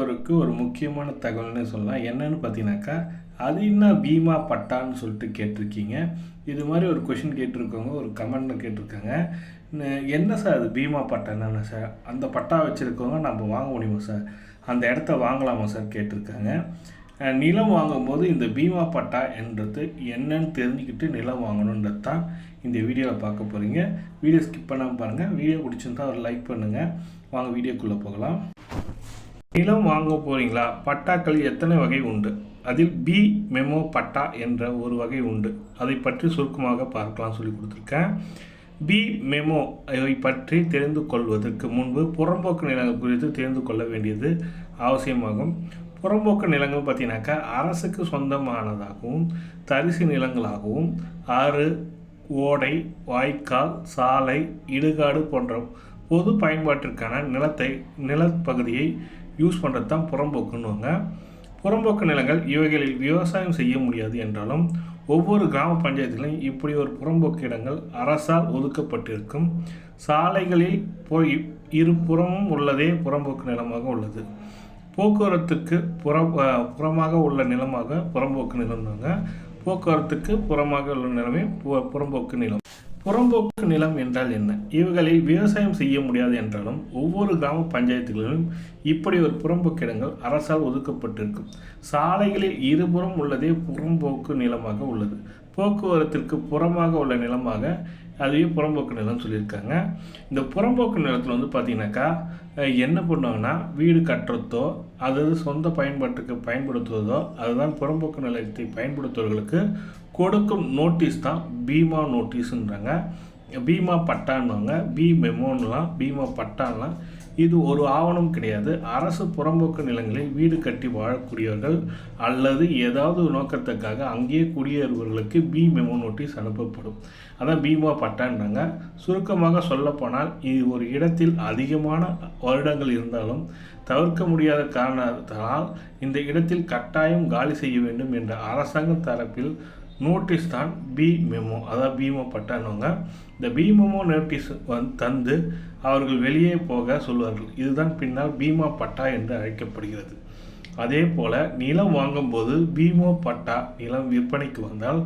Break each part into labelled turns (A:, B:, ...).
A: ஒருக்கு ஒரு முக்கியமான தகவல்னு சொல்லலாம். என்னன்னு பார்த்தீங்கன்னாக்கா அது என்ன பீமா பட்டான்னு சொல்லிட்டு கேட்டிருக்கீங்க. இது மாதிரி ஒரு கொஷின் கேட்டிருக்கவங்க ஒரு கமெண்ட்டில் கேட்டிருக்காங்க. என்ன சார் அது? பீமா பட்டா என்னென்ன சார் அந்த பட்டா வச்சுருக்கவங்க நம்ம வாங்க முடியுமா சார் அந்த இடத்த வாங்கலாமா சார் கேட்டிருக்காங்க. நிலம் வாங்கும்போது இந்த பீமா பட்டா என்றது என்னன்னு தெரிஞ்சுக்கிட்டு நிலம் வாங்கணுன்றது தான் இந்த வீடியோவில் பார்க்க போகிறீங்க வீடியோ ஸ்கிப் பண்ணாமல் பாருங்கள் வீடியோ பிடிச்சிருந்தா ஒரு லைக் பண்ணுங்கள் வாங்க வீடியோக்குள்ளே போகலாம். நிலம் வாங்க போறீங்களா? பட்டாக்கள் எத்தனை வகை உண்டு? அதில் பி மெமோ பட்டா என்ற ஒரு வகை உண்டு. அதை பற்றி சுருக்கமாக பார்க்கலாம் சொல்லி கொடுத்துருக்கேன். பி மெமோ இவை பற்றி தெரிந்து கொள்வதற்கு முன்பு புறம்போக்கு நிலங்கள் குறித்து தெரிந்து கொள்ள வேண்டியது அவசியமாகும். புறம்போக்கு நிலங்கள் பார்த்தீங்கன்னாக்கா அரசுக்கு சொந்தமானதாகவும் தரிசு நிலங்களாகவும் ஆறு ஓடை வாய்க்கால் சாலை இடுகாடு போன்ற பொது பயன்பாட்டிற்கான நிலத்தை நிலப்பகுதியை யூஸ் பண்ணுறது தான் புறம்போக்குன்னுவாங்க. புறம்போக்கு நிலங்கள் இவைகளில் விவசாயம் செய்ய முடியாது என்றாலும் ஒவ்வொரு கிராம பஞ்சாயத்திலும் இப்படி ஒரு புறம்போக்கு இடங்கள் அரசால் ஒதுக்கப்பட்டிருக்கும். சாலைகளில் போய் இருபுறமும் உள்ளதே புறம்போக்கு நிலமாக உள்ளது. போக்குவரத்துக்கு புற புறமாக உள்ள நிலமாக புறம்போக்கு நிலம்னாங்க. போக்குவரத்துக்கு புறமாக உள்ள நிலமே புறம்போக்கு நிலம். புறம்போக்கு நிலம் என்றால் என்ன? இவைகளில் விவசாயம் செய்ய முடியாது என்றாலும் ஒவ்வொரு கிராம பஞ்சாயத்துகளிலும் இப்படி ஒரு புறம்போக்கு இடங்கள் அரசால் ஒதுக்கப்பட்டிருக்கும். சாலைகளில் இருபுறம் உள்ளதே புறம்போக்கு நிலமாக உள்ளது. போக்குவரத்திற்கு புறமாக உள்ள நிலமாக அதுவே புறம்போக்கு நிலம் சொல்லியிருக்காங்க. இந்த புறம்போக்கு நிலத்தில் வந்து பார்த்தீங்கன்னாக்கா என்ன பண்ணுவாங்கன்னா வீடு கட்டுறதோ அதாவது சொந்த பயன்பாட்டுக்கு பயன்படுத்துவதோ அதுதான் புறம்போக்கு நிலத்தை பயன்படுத்துவர்களுக்கு கொடுக்கும் நோட்டீஸ் தான் பீமா நோட்டீஸுன்றாங்க பீமா பட்டான்னுவாங்க. பி மெமோன்லாம் பீமா பட்டான்லாம். இது ஒரு ஆவணம் கிடையாது. அரசு புறம்போக்கு நிலங்களில் வீடு கட்டி வாழக்கூடியவர்கள் அல்லது ஏதாவது நோக்கத்துக்காக அங்கேயே குடியேறுபவர்களுக்கு பி மெமோ நோட்டீஸ் அனுப்பப்படும். அதான் பீமா பட்டான்றாங்க. சுருக்கமாக சொல்லப்போனால் இது ஒரு இடத்தில் அதிகமான வருடங்கள் இருந்தாலும் தவிர்க்க முடியாத காரணத்தால் இந்த இடத்தில் கட்டாயம் காலி செய்ய வேண்டும் என்ற அரசாங்க தரப்பில் நோட்டீஸ் தான் பி மெமோ அதாவது பீமோ பட்டானவங்க இந்த பீமமோ நோட்டீஸ் வந்து தந்து அவர்கள் வெளியே போக சொல்வார்கள். இதுதான் பின்னால் பீமா பட்டா என்று அழைக்கப்படுகிறது. அதே போல் நிலம் வாங்கும்போது பீமோ பட்டா நிலம் விற்பனைக்கு வந்தால்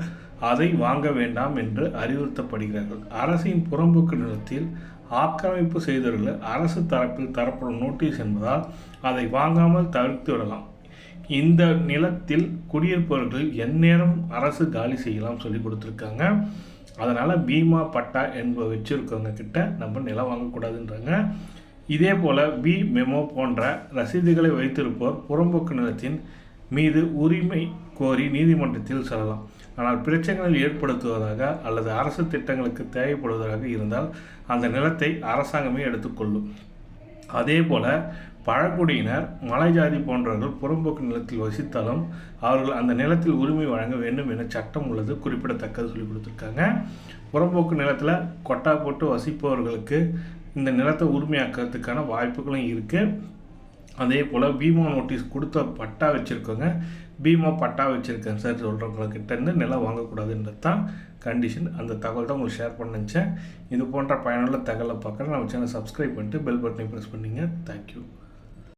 A: அதை வாங்க வேண்டாம் என்று அறிவுறுத்தப்படுகிறார்கள். அரசின் புறம்போக்கு நிலத்தில் ஆக்கிரமிப்பு செய்தவர்கள் அரசு தரப்பில் தரப்படும் நோட்டீஸ் என்பதால் அதை வாங்காமல் தவிர்த்து விடலாம். இந்த நிலத்தில் குடியிருப்பவர்கள் எந்நேரம் அரசு காலி செய்யலாம் சொல்லி கொடுத்துருக்காங்க. அதனால் பீமா பட்டா என்ப வச்சுருக்கவங்க கிட்ட நம்ம நிலம் வாங்கக்கூடாதுன்றாங்க. இதே போல் பி மெமோ போன்ற ரசீதுகளை வைத்திருப்போர் புறம்போக்கு நிலத்தின் மீது உரிமை கோரி நீதிமன்றத்தில் செல்லலாம். ஆனால் பிரச்சனைகள் ஏற்படுத்துவதாக அல்லது அரசு திட்டங்களுக்கு தேவைப்படுவதாக இருந்தால் அந்த நிலத்தை அரசாங்கமே எடுத்துக்கொள்ளும். அதே போல் பழங்குடியினர் மலை ஜாதி போன்றவர்கள் புறம்போக்கு நிலத்தில் வசித்தாலும் அவர்கள் அந்த நிலத்தில் உரிமை வழங்க வேண்டும் என சட்டம் உள்ளது குறிப்பிடத்தக்கது சொல்லி கொடுத்துருக்காங்க. புறம்போக்கு நிலத்தில் கொட்டா போட்டு வசிப்பவர்களுக்கு இந்த நிலத்தை உரிமையாக்கிறதுக்கான வாய்ப்புகளும் இருக்குது அதே போல் பீமா நோட்டீஸ் கொடுத்த பட்டா வச்சுருக்கோங்க பீமா பட்டா வச்சுருக்கேன் சார் சொல்கிறவங்கக்கிட்டேருந்து நிலம் வாங்கக்கூடாதுன்றது தான் கண்டிஷன் அந்த தகவல் தான் உங்களுக்கு ஷேர் பண்ணிச்சேன் இது போன்ற பயனுள்ள தகவலை பார்க்குறேன் நம்ம சேனல் சப்ஸ்கிரைப் பண்ணிட்டு பெல் பட்டனை ப்ரெஸ் பண்ணிங்க. Thank you